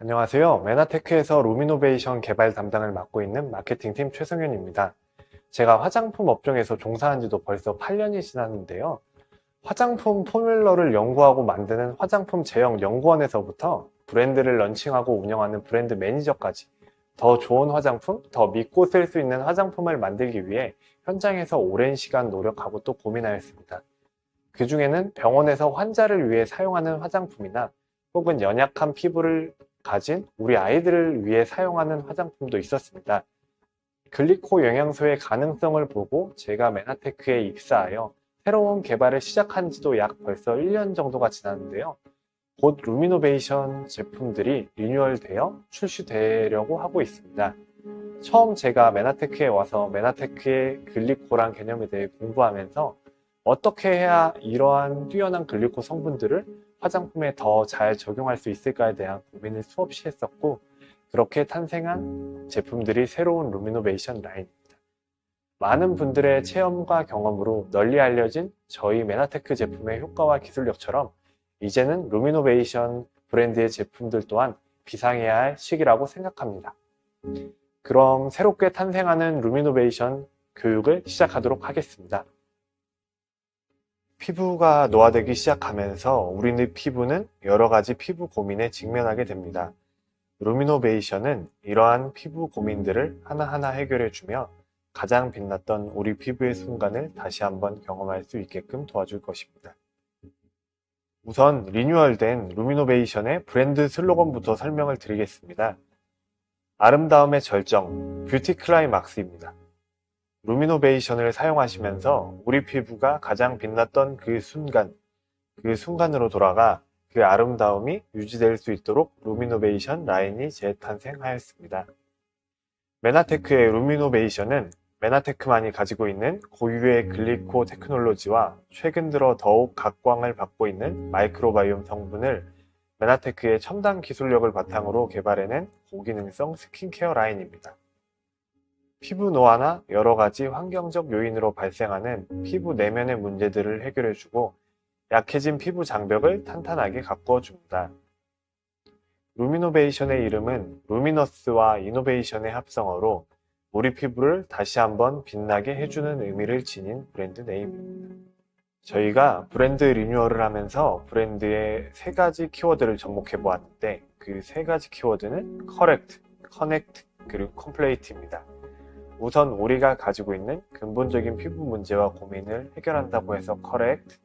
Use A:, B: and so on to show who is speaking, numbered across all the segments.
A: 안녕하세요. 메나테크에서 루미노베이션 개발 담당을 맡고 있는 마케팅팀 최승현입니다. 제가 화장품 업종에서 종사한 지도 벌써 8년이 지났는데요. 화장품 포뮬러를 연구하고 만드는 화장품 제형 연구원에서부터 브랜드를 런칭하고 운영하는 브랜드 매니저까지 더 좋은 화장품, 더 믿고 쓸 수 있는 화장품을 만들기 위해 현장에서 오랜 시간 노력하고 또 고민하였습니다. 그 중에는 병원에서 환자를 위해 사용하는 화장품이나 혹은 연약한 피부를 가진 우리 아이들을 위해 사용하는 화장품도 있었습니다. 글리코 영양소의 가능성을 보고 제가 메나테크에 입사하여 새로운 개발을 시작한 지도 약 벌써 1년 정도가 지났는데요. 곧 루미노베이션 제품들이 리뉴얼되어 출시되려고 하고 있습니다. 처음 제가 메나테크에 와서 메나테크의 글리코란 개념에 대해 공부하면서 어떻게 해야 이러한 뛰어난 글리코 성분들을 화장품에 더 잘 적용할 수 있을까에 대한 고민을 수없이 했었고 그렇게 탄생한 제품들이 새로운 루미노베이션 라인입니다. 많은 분들의 체험과 경험으로 널리 알려진 저희 메나테크 제품의 효과와 기술력처럼 이제는 루미노베이션 브랜드의 제품들 또한 비상해야 할 시기라고 생각합니다. 그럼 새롭게 탄생하는 루미노베이션 교육을 시작하도록 하겠습니다. 피부가 노화되기 시작하면서 우리의 피부는 여러 가지 피부 고민에 직면하게 됩니다. 루미노베이션은 이러한 피부 고민들을 하나하나 해결해주며 가장 빛났던 우리 피부의 순간을 다시 한번 경험할 수 있게끔 도와줄 것입니다. 우선 리뉴얼된 루미노베이션의 브랜드 슬로건부터 설명을 드리겠습니다. 아름다움의 절정, 뷰티 클라이막스입니다. 루미노베이션을 사용하시면서 우리 피부가 가장 빛났던 그 순간, 그 순간으로 돌아가 그 아름다움이 유지될 수 있도록 루미노베이션 라인이 재탄생하였습니다. 메나테크의 루미노베이션은 메나테크만이 가지고 있는 고유의 글리코 테크놀로지와 최근 들어 더욱 각광을 받고 있는 마이크로바이옴 성분을 메나테크의 첨단 기술력을 바탕으로 개발해낸 고기능성 스킨케어 라인입니다. 피부 노화나 여러 가지 환경적 요인으로 발생하는 피부 내면의 문제들을 해결해주고 약해진 피부 장벽을 탄탄하게 가꾸어 줍니다. 루미노베이션의 이름은 루미너스와 이노베이션의 합성어로 우리 피부를 다시 한번 빛나게 해주는 의미를 지닌 브랜드 네임입니다. 저희가 브랜드 리뉴얼을 하면서 브랜드의 세 가지 키워드를 접목해 보았는데 그 세 가지 키워드는 correct, connect, 그리고 complete입니다. 우선 우리가 가지고 있는 근본적인 피부 문제와 고민을 해결한다고 해서 correct,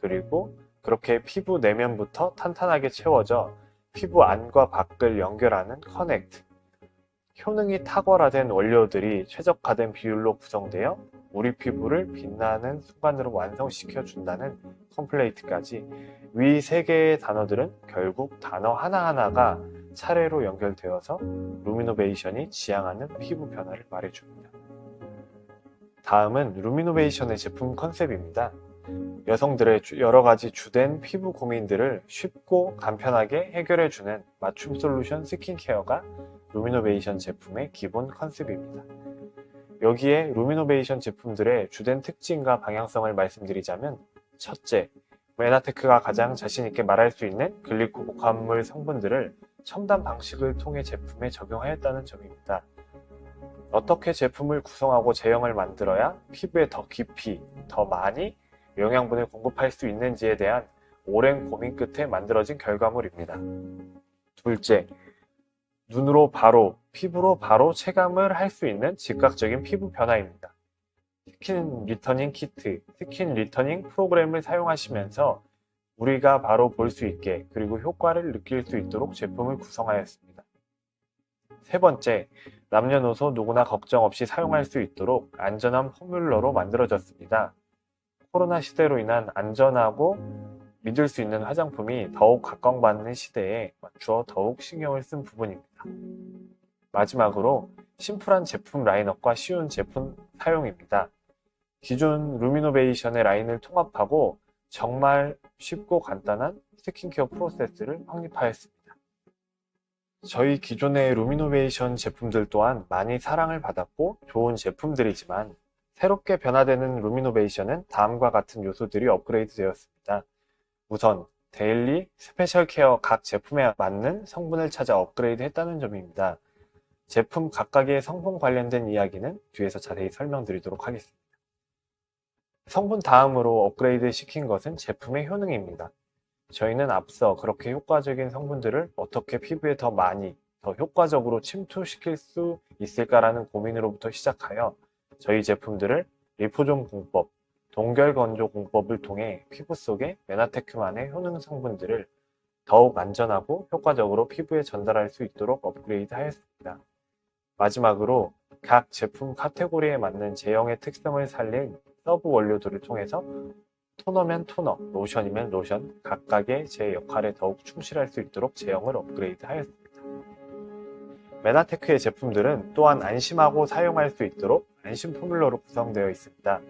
A: 그리고 그렇게 피부 내면부터 탄탄하게 채워져 피부 안과 밖을 연결하는 connect, 효능이 탁월화된 원료들이 최적화된 비율로 구성되어 우리 피부를 빛나는 순간으로 완성시켜 준다는 컴플레이트까지 위 세 개의 단어들은 결국 단어 하나하나가 차례로 연결되어서 루미노베이션이 지향하는 피부 변화를 말해줍니다. 다음은 루미노베이션의 제품 컨셉입니다. 여성들의 주- 여러 가지 주된 피부 고민들을 쉽고 간편하게 해결해주는 맞춤 솔루션 스킨케어가 루미노베이션 제품의 기본 컨셉입니다. 여기에 루미노베이션 제품들의 주된 특징과 방향성을 말씀드리자면 첫째, 메나테크가 가장 자신있게 말할 수 있는 글리코 복합물 성분들을 첨단 방식을 통해 제품에 적용하였다는 점입니다. 어떻게 제품을 구성하고 제형을 만들어야 피부에 더 깊이, 더 많이 영양분을 공급할 수 있는지에 대한 오랜 고민 끝에 만들어진 결과물입니다. 둘째, 눈으로 바로, 피부로 바로 체감을 할 수 있는 즉각적인 피부 변화입니다. 스킨 리터닝 키트, 스킨 리터닝 프로그램을 사용하시면서 우리가 바로 볼 수 있게 그리고 효과를 느낄 수 있도록 제품을 구성하였습니다. 세 번째, 남녀노소 누구나 걱정 없이 사용할 수 있도록 안전한 포뮬러로 만들어졌습니다. 코로나 시대로 인한 안전하고 믿을 수 있는 화장품이 더욱 각광받는 시대에 맞추어 더욱 신경을 쓴 부분입니다. 마지막으로 심플한 제품 라인업과 쉬운 제품 사용입니다. 기존 루미노베이션의 라인을 통합하고 정말 쉽고 간단한 스킨케어 프로세스를 확립하였습니다. 저희 기존의 루미노베이션 제품들 또한 많이 사랑을 받았고 좋은 제품들이지만 새롭게 변화되는 루미노베이션은 다음과 같은 요소들이 업그레이드 되었습니다. 우선 데일리, 스페셜 케어 각 제품에 맞는 성분을 찾아 업그레이드 했다는 점입니다. 제품 각각의 성분 관련된 이야기는 뒤에서 자세히 설명드리도록 하겠습니다. 성분 다음으로 업그레이드 시킨 것은 제품의 효능입니다. 저희는 앞서 그렇게 효과적인 성분들을 어떻게 피부에 더 많이, 더 효과적으로 침투시킬 수 있을까라는 고민으로부터 시작하여 저희 제품들을 리포존 공법, 동결 건조 공법을 통해 피부 속에 메나테크만의 효능 성분들을 더욱 안전하고 효과적으로 피부에 전달할 수 있도록 업그레이드 하였습니다. 마지막으로 각 제품 카테고리에 맞는 제형의 특성을 살린 서브 원료들을 통해서 토너면 토너, 로션이면 로션, 각각의 제 역할에 더욱 충실할 수 있도록 제형을 업그레이드 하였습니다. 메나테크의 제품들은 또한 안심하고 사용할 수 있도록 안심 포뮬러로 구성되어 있습니다.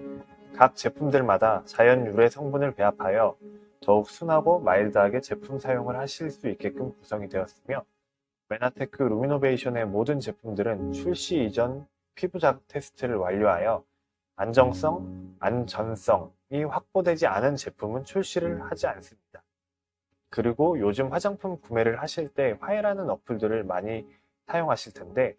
A: 각 제품들마다 자연 유래 성분을 배합하여 더욱 순하고 마일드하게 제품 사용을 하실 수 있게끔 구성이 되었으며 메나테크 루미노베이션의 모든 제품들은 출시 이전 피부작 테스트를 완료하여 안정성, 안전성이 확보되지 않은 제품은 출시를 하지 않습니다. 그리고 요즘 화장품 구매를 하실 때 화해라는 어플들을 많이 사용하실 텐데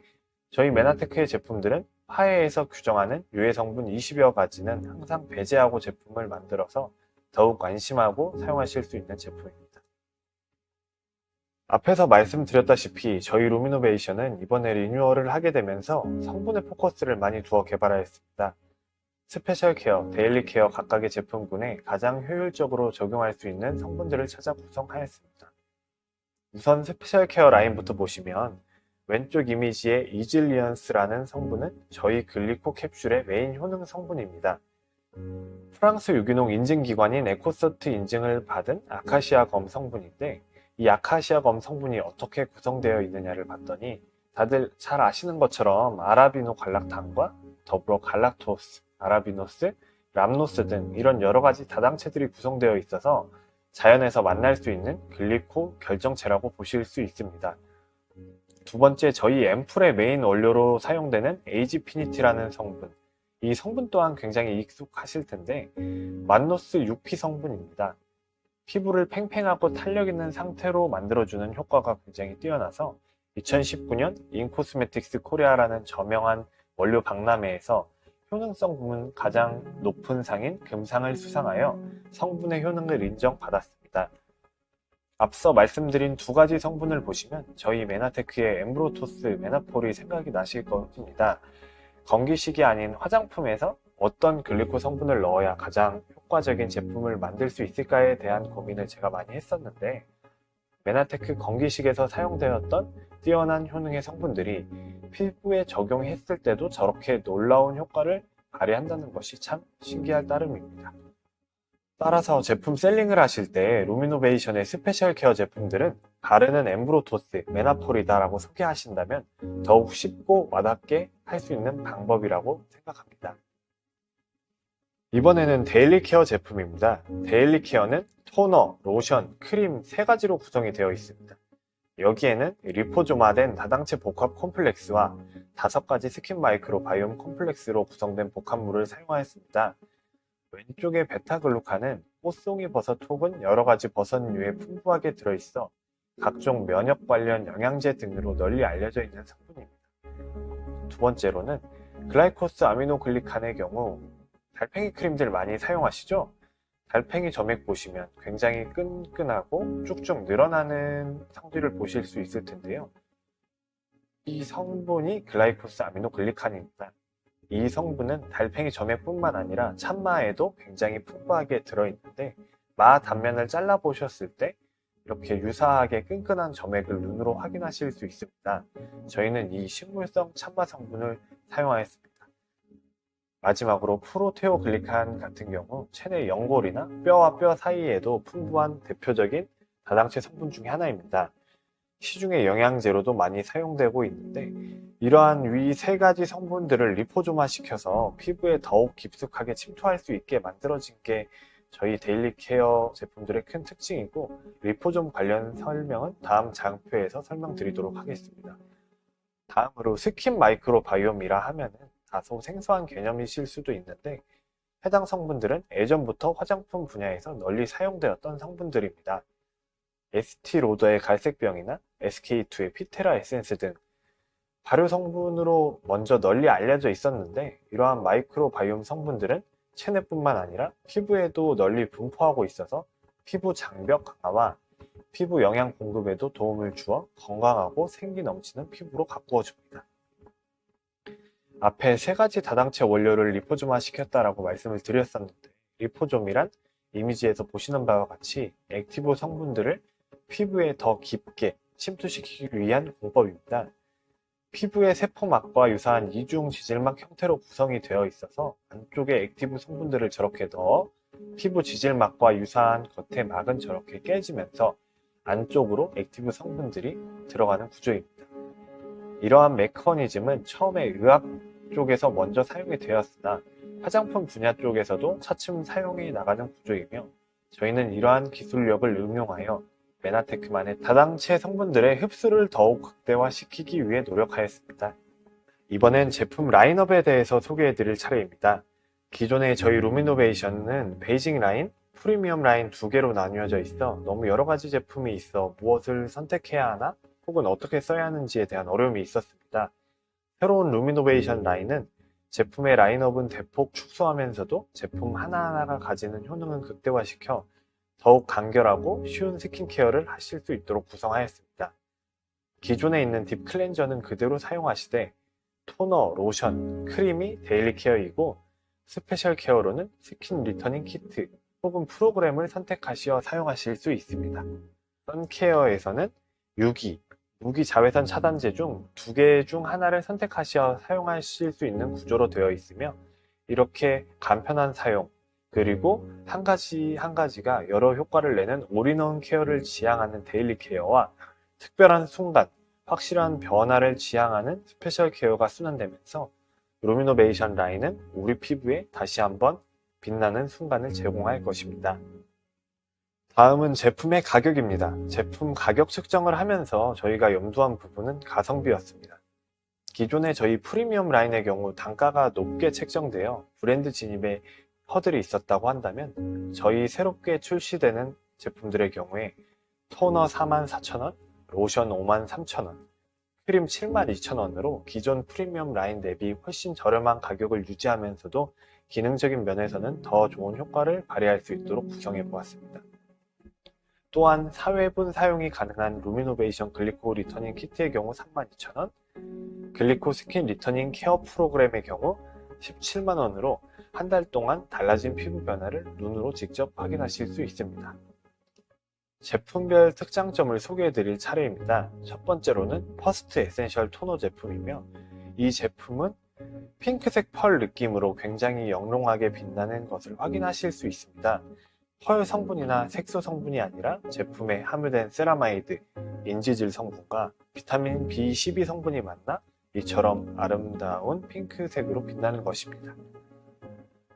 A: 저희 메나테크의 제품들은 화해에서 규정하는 유해 성분 20여 가지는 항상 배제하고 제품을 만들어서 더욱 안심하고 사용하실 수 있는 제품입니다. 앞에서 말씀드렸다시피 저희 루미노베이션은 이번에 리뉴얼을 하게 되면서 성분의 포커스를 많이 두어 개발하였습니다. 스페셜 케어, 데일리 케어 각각의 제품군에 가장 효율적으로 적용할 수 있는 성분들을 찾아 구성하였습니다. 우선 스페셜 케어 라인부터 보시면 왼쪽 이미지의 이질리언스라는 성분은 저희 글리코 캡슐의 메인 효능 성분입니다. 프랑스 유기농 인증기관인 에코서트 인증을 받은 아카시아 검 성분인데 이 아카시아 검 성분이 어떻게 구성되어 있느냐를 봤더니 다들 잘 아시는 것처럼 아라비노 갈락탄과 더불어 갈락토스, 아라비노스, 람노스 등 이런 여러 가지 다당체들이 구성되어 있어서 자연에서 만날 수 있는 글리코 결정체라고 보실 수 있습니다. 두 번째, 저희 앰플의 메인 원료로 사용되는 에이지피니티라는 성분. 이 성분 또한 굉장히 익숙하실 텐데, 만노스 6P 성분입니다. 피부를 팽팽하고 탄력 있는 상태로 만들어주는 효과가 굉장히 뛰어나서 2019년 인코스메틱스 코리아라는 저명한 원료 박람회에서 효능성 부문 가장 높은 상인 금상을 수상하여 성분의 효능을 인정받았습니다. 앞서 말씀드린 두 가지 성분을 보시면 저희 메나테크의 엠브로토스 메나폴이 생각이 나실 겁니다. 건기식이 아닌 화장품에서 어떤 글리코 성분을 넣어야 가장 효과적인 제품을 만들 수 있을까에 대한 고민을 제가 많이 했었는데 메나테크 건기식에서 사용되었던 뛰어난 효능의 성분들이 피부에 적용했을 때도 저렇게 놀라운 효과를 발휘한다는 것이 참 신기할 따름입니다. 따라서 제품 셀링을 하실 때 루미노베이션의 스페셜 케어 제품들은 바르는 엠브로토스, 메나폴이다라고 소개하신다면 더욱 쉽고 와닿게 할 수 있는 방법이라고 생각합니다. 이번에는 데일리 케어 제품입니다. 데일리 케어는 토너, 로션, 크림 세 가지로 구성이 되어 있습니다. 여기에는 리포조마된 다당체 복합 콤플렉스와 다섯 가지 스킨 마이크로 바이옴 콤플렉스로 구성된 복합물을 사용하였습니다. 왼쪽의 베타글루칸은 꽃송이 버섯 혹은 여러 가지 버섯류에 풍부하게 들어있어 각종 면역 관련 영양제 등으로 널리 알려져 있는 성분입니다. 두 번째로는 글라이코스 아미노글리칸의 경우 달팽이 크림들 많이 사용하시죠? 달팽이 점액 보시면 굉장히 끈끈하고 쭉쭉 늘어나는 상들을 보실 수 있을 텐데요. 이 성분이 글라이코스 아미노글리칸입니다. 이 성분은 달팽이 점액뿐만 아니라 참마에도 굉장히 풍부하게 들어있는데 마 단면을 잘라 보셨을 때 이렇게 유사하게 끈끈한 점액을 눈으로 확인하실 수 있습니다. 저희는 이 식물성 참마 성분을 사용하였습니다. 마지막으로 프로테오글리칸 같은 경우 체내 연골이나 뼈와 뼈 사이에도 풍부한 대표적인 다당체 성분 중의 하나입니다. 시중의 영양제로도 많이 사용되고 있는데 이러한 위 세 가지 성분들을 리포조마 시켜서 피부에 더욱 깊숙하게 침투할 수 있게 만들어진 게 저희 데일리 케어 제품들의 큰 특징이고 리포좀 관련 설명은 다음 장표에서 설명드리도록 하겠습니다. 다음으로 스킨 마이크로 바이옴이라 하면은 다소 생소한 개념이실 수도 있는데 해당 성분들은 예전부터 화장품 분야에서 널리 사용되었던 성분들입니다. 에스티로더의 갈색병이나 SK2의 피테라 에센스 등 발효 성분으로 먼저 널리 알려져 있었는데 이러한 마이크로바이옴 성분들은 체내뿐만 아니라 피부에도 널리 분포하고 있어서 피부 장벽 강화와 피부 영양 공급에도 도움을 주어 건강하고 생기 넘치는 피부로 가꾸어 줍니다. 앞에 세 가지 다당체 원료를 리포좀화 시켰다라고 말씀을 드렸었는데 리포좀이란 이미지에서 보시는 바와 같이 액티브 성분들을 피부에 더 깊게 침투시키기 위한 공법입니다. 피부의 세포막과 유사한 이중 지질막 형태로 구성이 되어 있어서 안쪽에 액티브 성분들을 저렇게 넣어 피부 지질막과 유사한 겉의 막은 저렇게 깨지면서 안쪽으로 액티브 성분들이 들어가는 구조입니다. 이러한 메커니즘은 처음에 의학 쪽에서 먼저 사용이 되었으나 화장품 분야 쪽에서도 차츰 사용이 나가는 구조이며 저희는 이러한 기술력을 응용하여 메나테크만의 다당체 성분들의 흡수를 더욱 극대화시키기 위해 노력하였습니다. 이번엔 제품 라인업에 대해서 소개해드릴 차례입니다. 기존의 저희 루미노베이션은 베이징 라인, 프리미엄 라인 두 개로 나뉘어져 있어 너무 여러 가지 제품이 있어 무엇을 선택해야 하나 혹은 어떻게 써야 하는지에 대한 어려움이 있었습니다. 새로운 루미노베이션 라인은 제품의 라인업은 대폭 축소하면서도 제품 하나하나가 가지는 효능은 극대화시켜 더욱 간결하고 쉬운 스킨케어를 하실 수 있도록 구성하였습니다. 기존에 있는 딥 클렌저는 그대로 사용하시되 토너, 로션, 크림이 데일리 케어이고 스페셜 케어로는 스킨 리터닝 키트 혹은 프로그램을 선택하시어 사용하실 수 있습니다. 선케어에서는 유기, 무기 자외선 차단제 중 두 개 중 하나를 선택하시어 사용하실 수 있는 구조로 되어 있으며 이렇게 간편한 사용, 그리고 한 가지 한 가지가 여러 효과를 내는 올인원 케어를 지향하는 데일리 케어와 특별한 순간, 확실한 변화를 지향하는 스페셜 케어가 순환되면서 루미노베이션 라인은 우리 피부에 다시 한번 빛나는 순간을 제공할 것입니다. 다음은 제품의 가격입니다. 제품 가격 측정을 하면서 저희가 염두한 부분은 가성비였습니다. 기존의 저희 프리미엄 라인의 경우 단가가 높게 책정되어 브랜드 진입에 허들이 있었다고 한다면 저희 새롭게 출시되는 제품들의 경우에 토너 44,000원, 로션 53,000원, 크림 72,000원으로 기존 프리미엄 라인 대비 훨씬 저렴한 가격을 유지하면서도 기능적인 면에서는 더 좋은 효과를 발휘할 수 있도록 구성해 보았습니다. 또한 4회분 사용이 가능한 루미노베이션 글리코 리터닝 키트의 경우 32,000원, 글리코 스킨 리터닝 케어 프로그램의 경우 17만원으로 한 달 동안 달라진 피부 변화를 눈으로 직접 확인하실 수 있습니다. 제품별 특장점을 소개해 드릴 차례입니다. 첫 번째로는 퍼스트 에센셜 토너 제품이며 이 제품은 핑크색 펄 느낌으로 굉장히 영롱하게 빛나는 것을 확인하실 수 있습니다. 펄 성분이나 색소 성분이 아니라 제품에 함유된 세라마이드, 인지질 성분과 비타민 B12 성분이 만나 이처럼 아름다운 핑크색으로 빛나는 것입니다.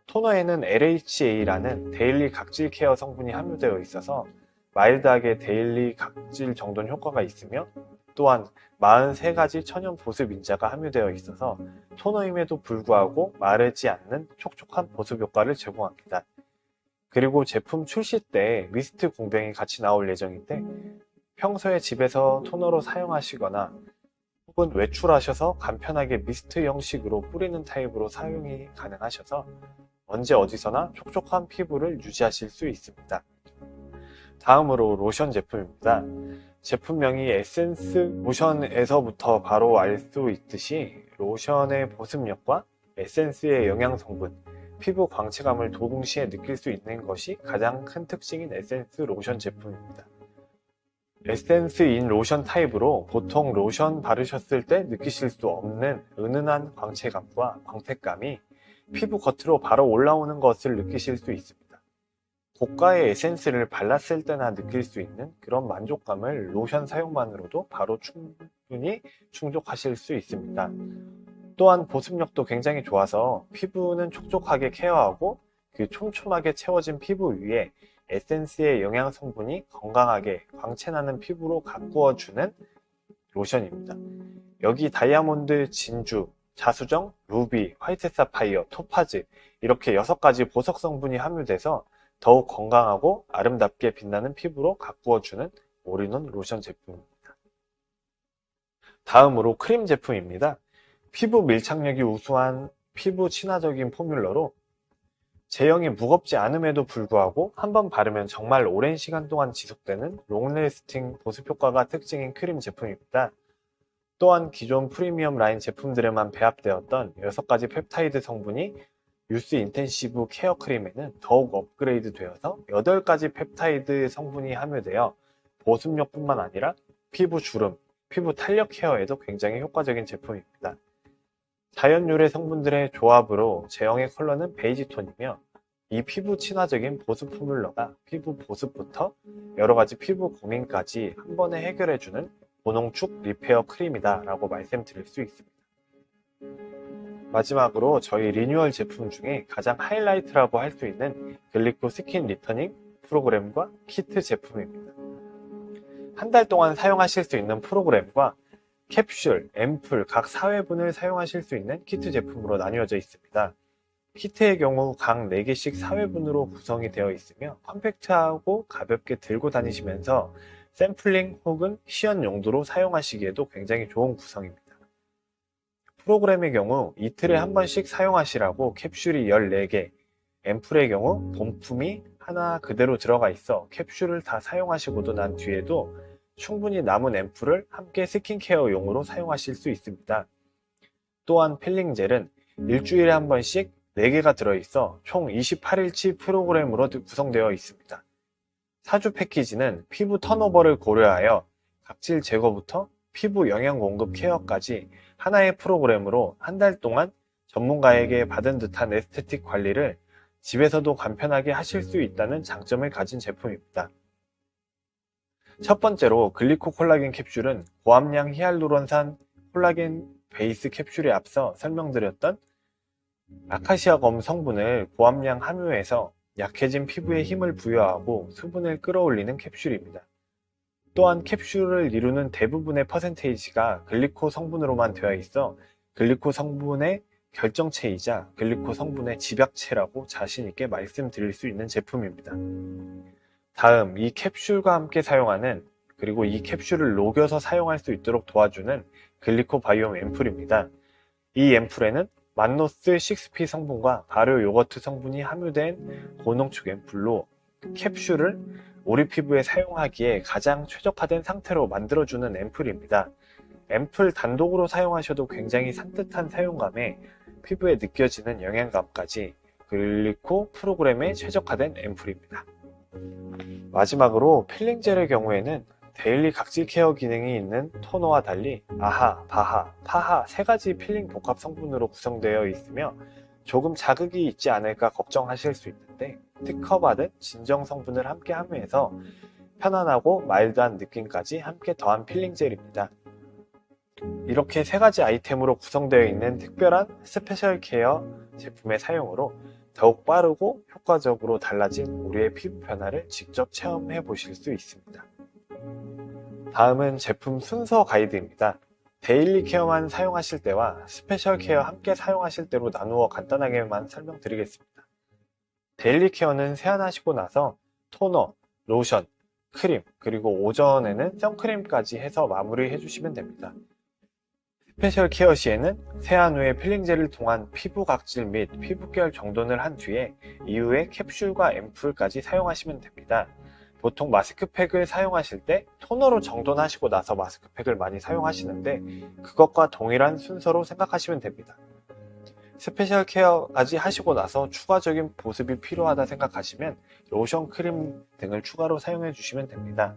A: 토너에는 LHA라는 데일리 각질 케어 성분이 함유되어 있어서 마일드하게 데일리 각질 정돈 효과가 있으며 또한 43가지 천연 보습 인자가 함유되어 있어서 토너임에도 불구하고 마르지 않는 촉촉한 보습 효과를 제공합니다. 그리고 제품 출시 때 미스트 공병이 같이 나올 예정인데 평소에 집에서 토너로 사용하시거나 혹은 외출하셔서 간편하게 미스트 형식으로 뿌리는 타입으로 사용이 가능하셔서 언제 어디서나 촉촉한 피부를 유지하실 수 있습니다. 다음으로 로션 제품입니다. 제품명이 에센스 로션에서부터 바로 알 수 있듯이 로션의 보습력과 에센스의 영양 성분, 피부 광채감을 동시에 느낄 수 있는 것이 가장 큰 특징인 에센스 로션 제품입니다. 에센스인 로션 타입으로 보통 로션 바르셨을 때 느끼실 수 없는 은은한 광채감과 광택감이 피부 겉으로 바로 올라오는 것을 느끼실 수 있습니다. 고가의 에센스를 발랐을 때나 느낄 수 있는 그런 만족감을 로션 사용만으로도 바로 충분히 충족하실 수 있습니다. 또한 보습력도 굉장히 좋아서 피부는 촉촉하게 케어하고 그 촘촘하게 채워진 피부 위에 에센스의 영양 성분이 건강하게 광채나는 피부로 가꾸어주는 로션입니다. 여기 다이아몬드 진주, 자수정, 루비, 화이트 사파이어, 토파즈 이렇게 6가지 보석 성분이 함유돼서 더욱 건강하고 아름답게 빛나는 피부로 가꾸어주는 올인원 로션 제품입니다. 다음으로 크림 제품입니다. 피부 밀착력이 우수한 피부 친화적인 포뮬러로 제형이 무겁지 않음에도 불구하고 한 번 바르면 정말 오랜 시간 동안 지속되는 롱래스팅 보습 효과가 특징인 크림 제품입니다. 또한 기존 프리미엄 라인 제품들에만 배합되었던 6가지 펩타이드 성분이 유스 인텐시브 케어 크림에는 더욱 업그레이드 되어서 8가지 펩타이드 성분이 함유되어 보습력뿐만 아니라 피부 주름, 피부 탄력 케어에도 굉장히 효과적인 제품입니다. 자연 유래 성분들의 조합으로 제형의 컬러는 베이지 톤이며 이 피부 친화적인 보습 포뮬러가 피부 보습부터 여러 가지 피부 고민까지 한 번에 해결해주는 고농축 리페어 크림이다 라고 말씀드릴 수 있습니다. 마지막으로 저희 리뉴얼 제품 중에 가장 하이라이트라고 할 수 있는 글리코 스킨 리터닝 프로그램과 키트 제품입니다. 한 달 동안 사용하실 수 있는 프로그램과 캡슐, 앰플 각 4회분을 사용하실 수 있는 키트 제품으로 나뉘어져 있습니다. 키트의 경우 각 4개씩 4회분으로 구성이 되어 있으며 컴팩트하고 가볍게 들고 다니시면서 샘플링 혹은 시연 용도로 사용하시기에도 굉장히 좋은 구성입니다. 프로그램의 경우 이틀에 한 번씩 사용하시라고 캡슐이 14개, 앰플의 경우 본품이 하나 그대로 들어가 있어 캡슐을 다 사용하시고도 난 뒤에도 충분히 남은 앰플을 함께 스킨케어용으로 사용하실 수 있습니다. 또한 필링젤은 일주일에 한 번씩 4개가 들어있어 총 28일치 프로그램으로 구성되어 있습니다. 사주 패키지는 피부 턴오버를 고려하여 각질 제거부터 피부 영양 공급 케어까지 하나의 프로그램으로 한 달 동안 전문가에게 받은 듯한 에스테틱 관리를 집에서도 간편하게 하실 수 있다는 장점을 가진 제품입니다. 첫 번째로 글리코 콜라겐 캡슐은 고함량 히알루론산 콜라겐 베이스 캡슐에 앞서 설명드렸던 아카시아 검 성분을 고함량 함유해서 약해진 피부에 힘을 부여하고 수분을 끌어올리는 캡슐입니다. 또한 캡슐을 이루는 대부분의 퍼센테이지가 글리코 성분으로만 되어 있어 글리코 성분의 결정체이자 글리코 성분의 집약체라고 자신있게 말씀드릴 수 있는 제품입니다. 다음, 이 캡슐과 함께 사용하는 그리고 이 캡슐을 녹여서 사용할 수 있도록 도와주는 글리코 바이옴 앰플입니다. 이 앰플에는 만노스 6P 성분과 발효 요거트 성분이 함유된 고농축 앰플로 캡슐을 우리 피부에 사용하기에 가장 최적화된 상태로 만들어주는 앰플입니다. 앰플 단독으로 사용하셔도 굉장히 산뜻한 사용감에 피부에 느껴지는 영양감까지 글리코 프로그램에 최적화된 앰플입니다. 마지막으로 필링 젤의 경우에는 데일리 각질 케어 기능이 있는 토너와 달리 아하, 바하, 파하 세 가지 필링 복합 성분으로 구성되어 있으며 조금 자극이 있지 않을까 걱정하실 수 있는데 특허받은 진정 성분을 함께 함유해서 편안하고 마일드한 느낌까지 함께 더한 필링 젤입니다. 이렇게 세 가지 아이템으로 구성되어 있는 특별한 스페셜 케어 제품의 사용으로 더욱 빠르고 효과적으로 달라진 우리의 피부 변화를 직접 체험해 보실 수 있습니다. 다음은 제품 순서 가이드입니다. 데일리 케어만 사용하실 때와 스페셜 케어 함께 사용하실 때로 나누어 간단하게만 설명드리겠습니다. 데일리 케어는 세안하시고 나서 토너, 로션, 크림, 그리고 오전에는 선크림까지 해서 마무리 해 주시면 됩니다. 스페셜 케어 시에는 세안 후에 필링젤을 통한 피부 각질 및 피부결 정돈을 한 뒤에 이후에 캡슐과 앰플까지 사용하시면 됩니다. 보통 마스크팩을 사용하실 때 토너로 정돈하시고 나서 마스크팩을 많이 사용하시는데 그것과 동일한 순서로 생각하시면 됩니다. 스페셜 케어까지 하시고 나서 추가적인 보습이 필요하다 생각하시면 로션, 크림 등을 추가로 사용해 주시면 됩니다.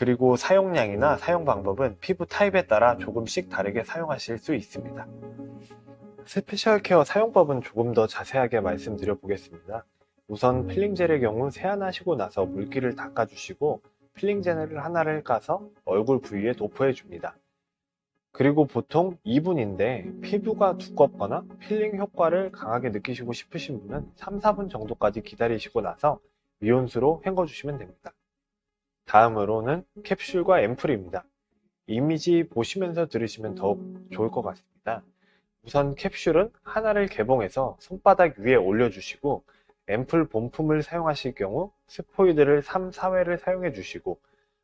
A: 그리고 사용량이나 사용 방법은 피부 타입에 따라 조금씩 다르게 사용하실 수 있습니다. 스페셜 케어 사용법은 조금 더 자세하게 말씀드려 보겠습니다. 우선 필링젤의 경우 세안하시고 나서 물기를 닦아주시고 필링젤을 하나를 까서 얼굴 부위에 도포해 줍니다. 그리고 보통 2분인데 피부가 두껍거나 필링 효과를 강하게 느끼시고 싶으신 분은 3, 4분 정도까지 기다리시고 나서 미온수로 헹궈주시면 됩니다. 다음으로는 캡슐과 앰플입니다. 이미지 보시면서 들으시면 더욱 좋을 것 같습니다. 우선 캡슐은 하나를 개봉해서 손바닥 위에 올려주시고 앰플 본품을 사용하실 경우 스포이드를 3, 4회를 사용해 주시고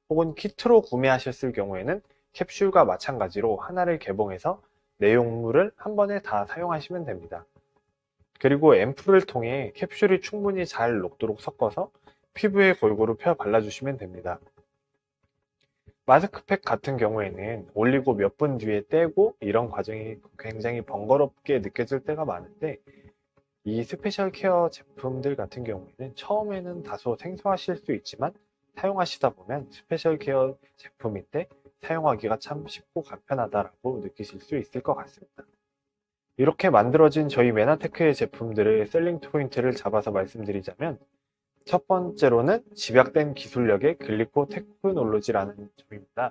A: 혹은 키트로 구매하셨을 경우에는 캡슐과 마찬가지로 하나를 개봉해서 내용물을 한 번에 다 사용하시면 됩니다. 그리고 앰플을 통해 캡슐이 충분히 잘 녹도록 섞어서 피부에 골고루 펴 발라주시면 됩니다. 마스크팩 같은 경우에는 올리고 몇 분 뒤에 떼고 이런 과정이 굉장히 번거롭게 느껴질 때가 많은데 이 스페셜 케어 제품들 같은 경우에는 처음에는 다소 생소하실 수 있지만 사용하시다 보면 스페셜 케어 제품인데 사용하기가 참 쉽고 간편하다라고 느끼실 수 있을 것 같습니다. 이렇게 만들어진 저희 메나테크의 제품들의 셀링 포인트를 잡아서 말씀드리자면 첫 번째로는 집약된 기술력의 글리코 테크놀로지라는 점입니다.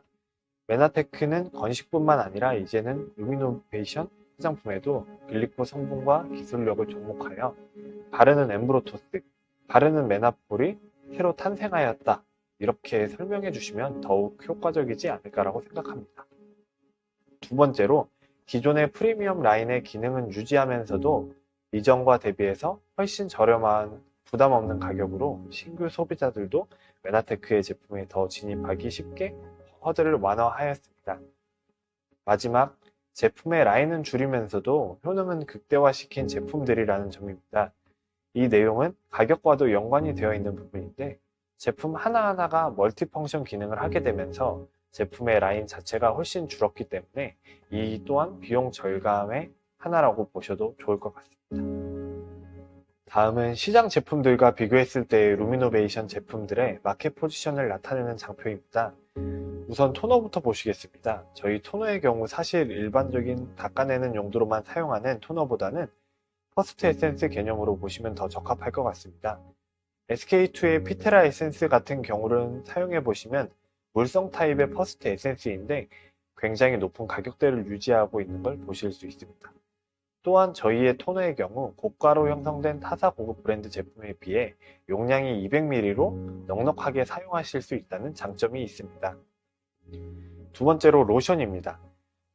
A: 메나테크는 건식뿐만 아니라 이제는 루미노베이션 화장품에도 글리코 성분과 기술력을 접목하여 바르는 엠브로토스, 바르는 메나폴이 새로 탄생하였다. 이렇게 설명해 주시면 더욱 효과적이지 않을까라고 생각합니다. 두 번째로 기존의 프리미엄 라인의 기능은 유지하면서도 이전과 대비해서 훨씬 저렴한 부담 없는 가격으로 신규 소비자들도 메나테크의 제품에 더 진입하기 쉽게 허들을 완화하였습니다. 마지막 제품의 라인은 줄이면서도 효능은 극대화시킨 제품들이라는 점입니다. 이 내용은 가격과도 연관이 되어 있는 부분인데 제품 하나하나가 멀티펑션 기능을 하게 되면서 제품의 라인 자체가 훨씬 줄었기 때문에 이 또한 비용 절감의 하나라고 보셔도 좋을 것 같습니다. 다음은 시장 제품들과 비교했을 때의 루미노베이션 제품들의 마켓 포지션을 나타내는 장표입니다. 우선 토너부터 보시겠습니다. 저희 토너의 경우 사실 일반적인 닦아내는 용도로만 사용하는 토너보다는 퍼스트 에센스 개념으로 보시면 더 적합할 것 같습니다. SK2의 피테라 에센스 같은 경우는 사용해 보시면 물성 타입의 퍼스트 에센스인데 굉장히 높은 가격대를 유지하고 있는 걸 보실 수 있습니다. 또한 저희의 토너의 경우 고가로 형성된 타사 고급 브랜드 제품에 비해 용량이 200ml로 넉넉하게 사용하실 수 있다는 장점이 있습니다. 두 번째로 로션입니다.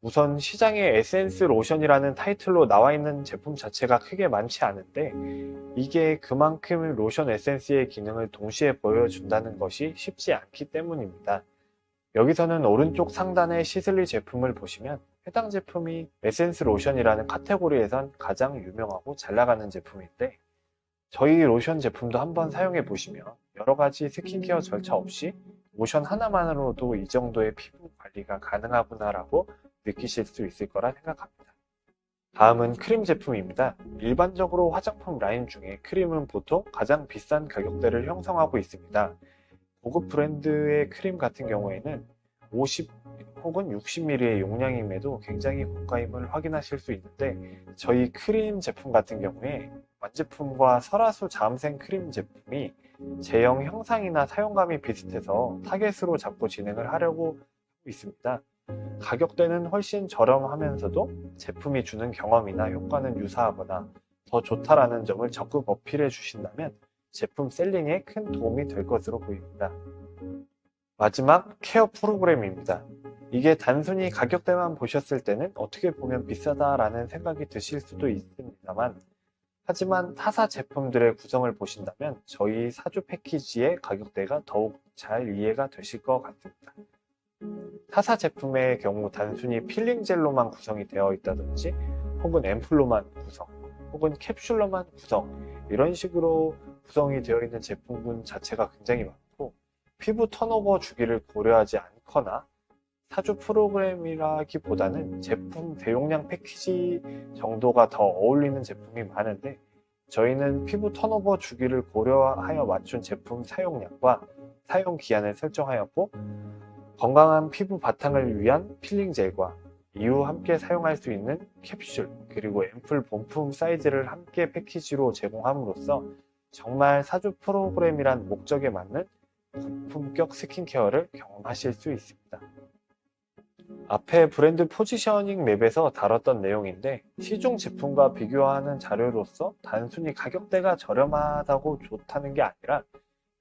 A: 우선 시장에 에센스 로션이라는 타이틀로 나와 있는 제품 자체가 크게 많지 않은데 이게 그만큼 로션 에센스의 기능을 동시에 보여준다는 것이 쉽지 않기 때문입니다. 여기서는 오른쪽 상단의 시슬리 제품을 보시면 해당 제품이 에센스 로션이라는 카테고리에선 가장 유명하고 잘 나가는 제품인데 저희 로션 제품도 한번 사용해 보시면 여러 가지 스킨케어 절차 없이 로션 하나만으로도 이 정도의 피부 관리가 가능하구나라고 느끼실 수 있을 거라 생각합니다. 다음은 크림 제품입니다. 일반적으로 화장품 라인 중에 크림은 보통 가장 비싼 가격대를 형성하고 있습니다. 고급 브랜드의 크림 같은 경우에는 50 혹은 60ml의 용량임에도 굉장히 고가임을 확인하실 수 있는데 저희 크림 제품 같은 경우에 완제품과 설화수 자음생 크림 제품이 제형 형상이나 사용감이 비슷해서 타겟으로 잡고 진행을 하려고 있습니다. 가격대는 훨씬 저렴하면서도 제품이 주는 경험이나 효과는 유사하거나 더 좋다라는 점을 적극 어필해 주신다면 제품 셀링에 큰 도움이 될 것으로 보입니다. 마지막 케어 프로그램입니다. 이게 단순히 가격대만 보셨을 때는 어떻게 보면 비싸다라는 생각이 드실 수도 있습니다만 하지만 타사 제품들의 구성을 보신다면 저희 사주 패키지의 가격대가 더욱 잘 이해가 되실 것 같습니다. 타사 제품의 경우 단순히 필링 젤로만 구성이 되어 있다든지 혹은 앰플로만 구성 혹은 캡슐로만 구성 이런 식으로 구성이 되어 있는 제품군 자체가 굉장히 많고 피부 턴오버 주기를 고려하지 않거나 사주 프로그램이라기보다는 제품 대용량 패키지 정도가 더 어울리는 제품이 많은데 저희는 피부 턴오버 주기를 고려하여 맞춘 제품 사용량과 사용 기한을 설정하였고 건강한 피부 바탕을 위한 필링 젤과 이후 함께 사용할 수 있는 캡슐 그리고 앰플 본품 사이즈를 함께 패키지로 제공함으로써 정말 사주 프로그램이란 목적에 맞는 고품격 스킨케어를 경험하실 수 있습니다. 앞에 브랜드 포지셔닝 맵에서 다뤘던 내용인데 시중 제품과 비교하는 자료로서 단순히 가격대가 저렴하다고 좋다는 게 아니라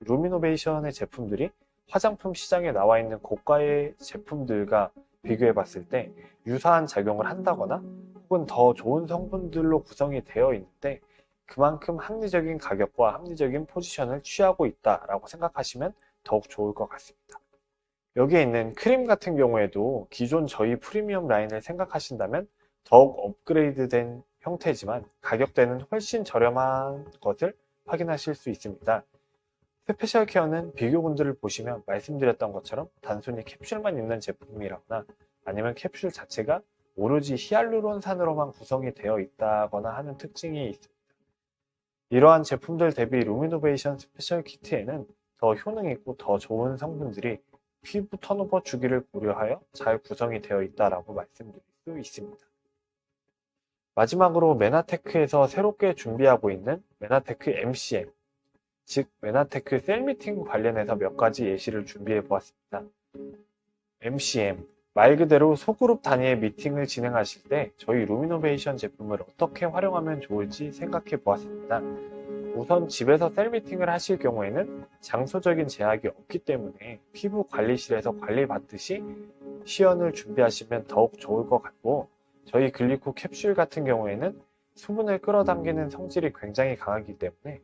A: 루미노베이션의 제품들이 화장품 시장에 나와 있는 고가의 제품들과 비교해 봤을 때 유사한 작용을 한다거나 혹은 더 좋은 성분들로 구성이 되어 있는데 그만큼 합리적인 가격과 합리적인 포지션을 취하고 있다라고 생각하시면 더욱 좋을 것 같습니다. 여기에 있는 크림 같은 경우에도 기존 저희 프리미엄 라인을 생각하신다면 더욱 업그레이드된 형태지만 가격대는 훨씬 저렴한 것을 확인하실 수 있습니다. 스페셜 케어는 비교군들을 보시면 말씀드렸던 것처럼 단순히 캡슐만 있는 제품이라거나 아니면 캡슐 자체가 오로지 히알루론산으로만 구성이 되어 있다거나 하는 특징이 있습니다. 이러한 제품들 대비 루미노베이션 스페셜 키트에는 더 효능 있고 더 좋은 성분들이 피부 턴오버 주기를 고려하여 잘 구성이 되어 있다라고 말씀드릴 수 있습니다. 마지막으로 메나테크에서 새롭게 준비하고 있는 메나테크 MCM, 즉 메나테크 셀 미팅 관련해서 몇 가지 예시를 준비해 보았습니다. MCM, 말 그대로 소그룹 단위의 미팅을 진행하실 때 저희 루미노베이션 제품을 어떻게 활용하면 좋을지 생각해 보았습니다. 우선 집에서 셀 미팅을 하실 경우에는 장소적인 제약이 없기 때문에 피부 관리실에서 관리받듯이 시연을 준비하시면 더욱 좋을 것 같고 저희 글리코 캡슐 같은 경우에는 수분을 끌어당기는 성질이 굉장히 강하기 때문에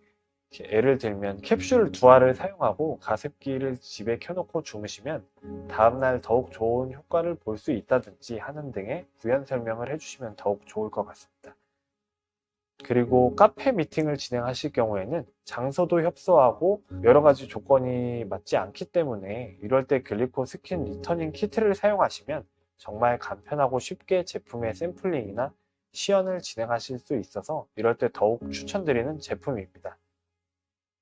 A: 예를 들면 캡슐 두 알을 사용하고 가습기를 집에 켜놓고 주무시면 다음날 더욱 좋은 효과를 볼 수 있다든지 하는 등의 부연 설명을 해주시면 더욱 좋을 것 같습니다. 그리고 카페 미팅을 진행하실 경우에는 장소도 협소하고 여러 가지 조건이 맞지 않기 때문에 이럴 때 글리코 스킨 리터닝 키트를 사용하시면 정말 간편하고 쉽게 제품의 샘플링이나 시연을 진행하실 수 있어서 이럴 때 더욱 추천드리는 제품입니다.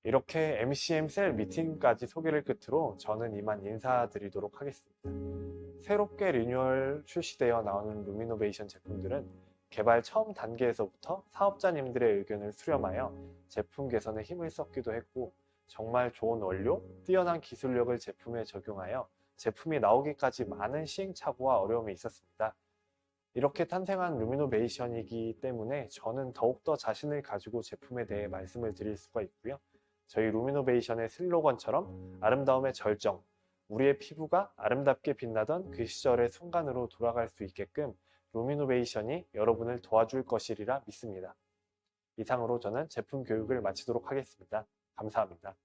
A: 이렇게 MCM 셀 미팅까지 소개를 끝으로 저는 이만 인사드리도록 하겠습니다. 새롭게 리뉴얼 출시되어 나오는 루미노베이션 제품들은 개발 처음 단계에서부터 사업자님들의 의견을 수렴하여 제품 개선에 힘을 썼기도 했고 정말 좋은 원료, 뛰어난 기술력을 제품에 적용하여 제품이 나오기까지 많은 시행착오와 어려움이 있었습니다. 이렇게 탄생한 루미노베이션이기 때문에 저는 더욱더 자신을 가지고 제품에 대해 말씀을 드릴 수가 있고요. 저희 루미노베이션의 슬로건처럼 아름다움의 절정, 우리의 피부가 아름답게 빛나던 그 시절의 순간으로 돌아갈 수 있게끔 루미노베이션이 여러분을 도와줄 것이리라 믿습니다. 이상으로 저는 제품 교육을 마치도록 하겠습니다. 감사합니다.